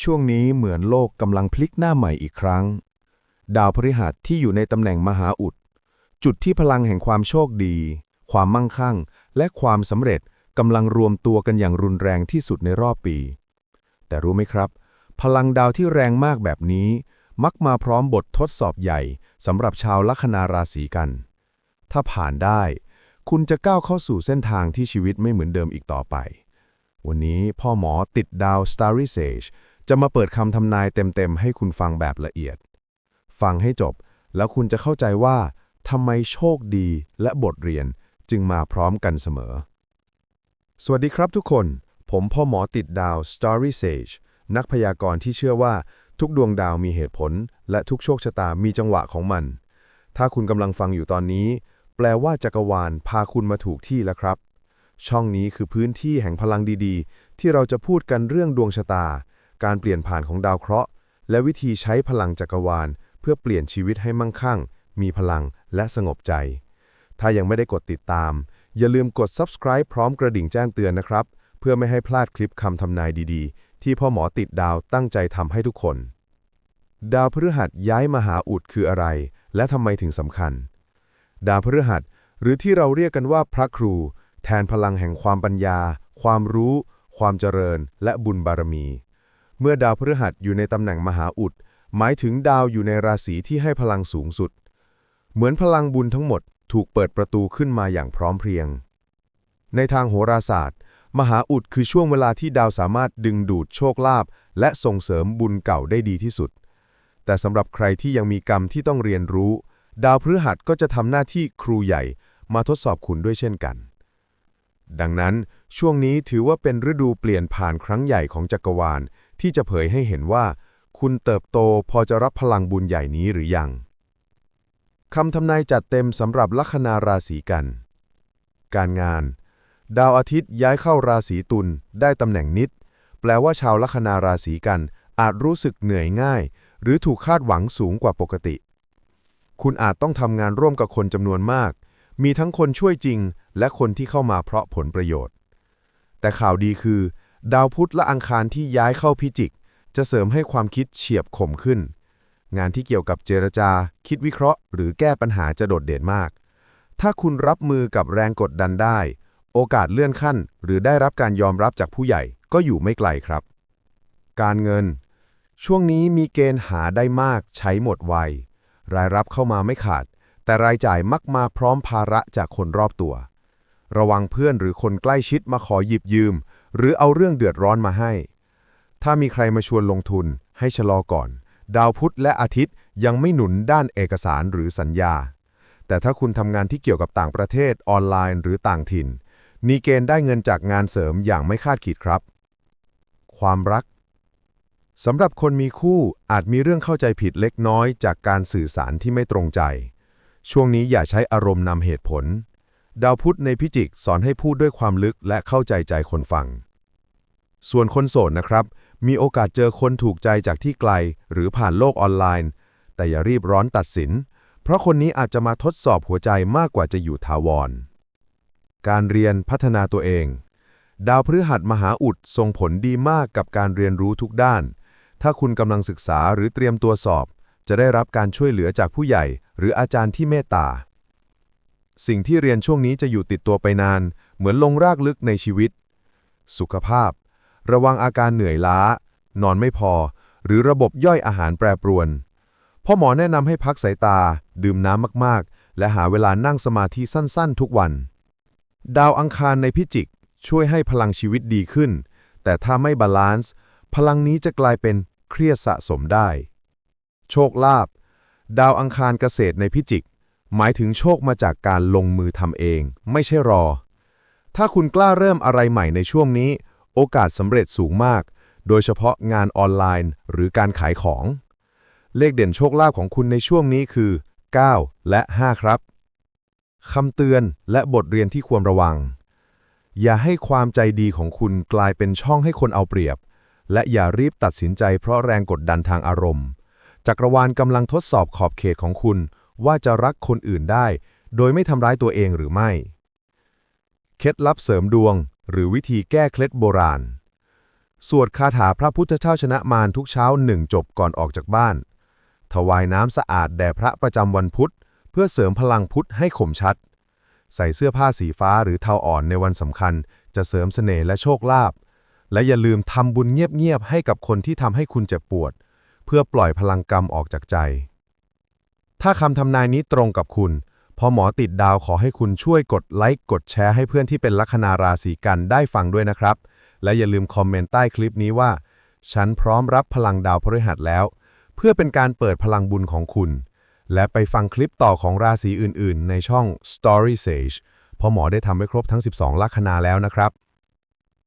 ช่วงนี้เหมือนโลกกำลังพลิกหน้าใหม่อีกครั้ง ดาวพฤหัสที่อยู่ในตำแหน่งมหาอุด จุดที่พลังแห่งความโชคดี ความมั่งคั่ง และความสำเร็จกำลังรวมตัวกันอย่างรุนแรงที่สุดในรอบปี แต่รู้ไหมครับ พลังดาวที่แรงมากแบบนี้ มักมาพร้อมบททดสอบใหญ่สำหรับชาวลัคนาราศีกัน ถ้าผ่านได้ คุณจะก้าวเข้าสู่เส้นทางที่ชีวิตไม่เหมือนเดิมอีกต่อไป วันนี้พ่อหมอติดดาว Starry Sage จะมาเปิดคำทำนายเต็มๆ ให้คุณฟังแบบละเอียด ฟังให้จบ แล้วคุณจะเข้าใจว่าทำไมโชคดีและบทเรียนจึงมาพร้อมกันเสมอ สวัสดีครับทุกคน ผมพ่อหมอติดดาว Starry Sage นักพยากรณ์ที่เชื่อว่าทุกดวงดาวมีเหตุผล และทุกโชคชะตามีจังหวะของมัน ถ้าคุณกำลังฟังอยู่ตอนนี้ แปลว่าจักรวาลพาคุณมาถูกที่แล้วครับ ช่องนี้คือพื้นที่แห่งพลังดีๆ ที่เราจะพูดกันเรื่องดวงชะตา การเปลี่ยนผ่านของดาวเคราะห์ และวิธีใช้พลังจักรวาล เพื่อเปลี่ยนชีวิตให้มั่งคั่ง มีพลังและสงบใจ ถ้ายังไม่ได้กดติดตาม อย่าลืมกด subscribe พร้อมกระดิ่งแจ้งเตือนนะครับ เพื่อไม่ให้พลาดคลิปคำทำนายดีๆ ที่พ่อหมอติดดาวตั้งใจทำให้ทุกคน ดาวพฤหัสย้ายมาหาอุดคืออะไร และทำไมถึงสำคัญ ดาวพฤหัส หรือที่เราเรียกกันว่าพระครู แทนพลังแห่งความปัญญา ความรู้ความเจริญและบุญบารมี เมื่อดาวพฤหัสอยู่ในตำแหน่งมหาอุด หมายถึงดาวอยู่ในราศีที่ให้พลังสูงสุด เหมือนพลังบุญทั้งหมดถูกเปิดประตูขึ้นมาอย่างพร้อมเพรียง ในทางโหราศาสตร์ มหาอุดคือช่วงเวลาที่ดาวสามารถดึงดูดโชคลาภและส่งเสริมบุญเก่าได้ดีที่สุด แต่สำหรับใครที่ยังมีกรรมที่ต้องเรียนรู้ ดาวพฤหัสก็จะทำหน้าที่ครูใหญ่มาทดสอบคุณด้วยเช่นกัน ดังนั้นช่วงนี้ถือว่าเป็นฤดูเปลี่ยนผ่านครั้งใหญ่ของจักรวาล ที่จะเผยให้เห็นว่า คุณเติบโตพอจะรับพลังบุญใหญ่นี้หรือยังคำทำนายจัดเต็มสำหรับลัคนาราศีกัน การงาน ดาวอาทิตย์ย้ายเข้าราศีตุลได้ตำแหน่งนิด แปลว่าชาวลัคนาราศีกันอาจรู้สึกเหนื่อยง่าย หรือถูกคาดหวังสูงกว่าปกติ คุณอาจต้องทำงานร่วมกับคนจำนวนมาก มีทั้งคนช่วยจริง และคนที่เข้ามาเพราะผลประโยชน์ แต่ข่าวดีคือ ดาวพุธและอังคารที่ย้ายเข้าพิจิก จะเสริมให้ความคิดเฉียบคมขึ้น งานที่เกี่ยวกับเจรจา คิดวิเคราะห์ หรือแก้ปัญหาจะโดดเด่นมาก ถ้าคุณรับมือกับแรงกดดันได้ โอกาสเลื่อนขั้น หรือได้รับการยอมรับจากผู้ใหญ่ก็อยู่ไม่ไกลครับ การเงิน ช่วงนี้มีเกณฑ์หาได้มากใช้หมดไว รายรับเข้ามาไม่ขาด แต่รายจ่ายมักมาพร้อมภาระจากคนรอบตัว ระวังเพื่อนหรือคนใกล้ชิดมาขอหยิบยืม หรือเอาเรื่องเดือดร้อนมาให้ ถ้ามีใครมาชวนลงทุน ให้ชะลอก่อน ดาวพุธและอาทิตย์ยังไม่หนุนด้านเอกสารหรือสัญญา แต่ถ้าคุณทำงานที่เกี่ยวกับต่างประเทศออนไลน์หรือต่างถิ่น มีเกณฑ์ได้เงินจากงานเสริมอย่างไม่คาดคิดครับ ความรักสำหรับคนมีคู่อาจมีเรื่องเข้าใจผิดเล็กน้อยจากการสื่อสารที่ไม่ตรงใจ ช่วงนี้อย่าใช้อารมณ์นำเหตุผล ดาวพุธในพิจิกสอนให้พูดด้วยความลึกและเข้าใจใจคนฟัง ส่วนคนโสดนะครับ มีโอกาสเจอคนถูกใจจากที่ไกล หรือผ่านโลกออนไลน์ แต่อย่ารีบร้อนตัดสิน เพราะคนนี้อาจจะมาทดสอบหัวใจมากกว่าจะอยู่ถาวร การเรียนพัฒนาตัวเอง ดาวพฤหัสมหาอุดส่งผลดีมากกับการเรียนรู้ทุกด้าน ถ้าคุณกำลังศึกษาหรือเตรียมตัวสอบ จะได้รับการช่วยเหลือจากผู้ใหญ่ หรืออาจารย์ที่เมตตา สิ่งที่เรียนช่วงนี้จะอยู่ติดตัวไปนาน เหมือนลงรากลึกในชีวิต สุขภาพ ระวังอาการเหนื่อยล้า นอนไม่พอ หรือระบบย่อยอาหารแปรปรวนพ่อหมอแนะนำให้พักสายตา ดื่มน้ำมากๆ และหาเวลานั่งสมาธิสั้นๆ ทุกวัน ดาวอังคารในพิจิก ช่วยให้พลังชีวิตดีขึ้น แต่ถ้าไม่บาลานซ์พลังนี้จะกลายเป็นเครียดสะสมได้ โชคลาภดาวอังคารเกษตรในพิจิก หมายถึงโชคมาจากการลงมือทำเอง ไม่ใช่รอ ถ้าคุณกล้าเริ่มอะไรใหม่ในช่วงนี้ โอกาสสำเร็จสูงมาก โดยเฉพาะงานออนไลน์ หรือการขายของ เลขเด่นโชคลาภของคุณในช่วงนี้คือ 9 และ 5 ครับคำเตือนและบทเรียนที่ควรระวัง อย่าให้ความใจดีของคุณกลายเป็นช่องให้คนเอาเปรียบ และอย่ารีบตัดสินใจเพราะแรงกดดันทางอารมณ์ จักรวาลกำลังทดสอบขอบเขตของคุณ ว่าจะรักคนอื่นได้ โดยไม่ทำร้ายตัวเองหรือไม่ เคล็ดลับเสริมดวง หรือวิธีแก้เคล็ดโบราณ สวดคาถาพระพุทธเจ้าชนะมารทุกเช้าหนึ่งจบก่อนออกจากบ้าน ถวายน้ำสะอาดแด่พระประจำวันพุธ เพื่อเสริมพลังพุทธให้คมชัด ใส่เสื้อผ้าสีฟ้าหรือเทาอ่อนในวันสำคัญ จะเสริมเสน่ห์และโชคลาภและอย่าลืมทำบุญเงียบๆให้กับคนที่ทำให้คุณเจ็บปวด เพื่อปล่อยพลังกรรมออกจากใจ ถ้าคำทำนายนี้ตรงกับคุณ พอหมอติดดาวขอให้คุณช่วยกดไลค์กดแชร์ให้เพื่อนที่เป็นลัคนาราศีกันได้ฟังด้วยนะครับ และอย่าลืมคอมเมนต์ใต้คลิปนี้ว่า ฉันพร้อมรับพลังดาวพฤหัสแล้ว เพื่อเป็นการเปิดพลังบุญของคุณ และไปฟังคลิปต่อของราศีอื่น ๆ ในช่อง Story Sage พอหมอได้ทำไว้ครบทั้ง 12 ลัคนาแล้วนะครับ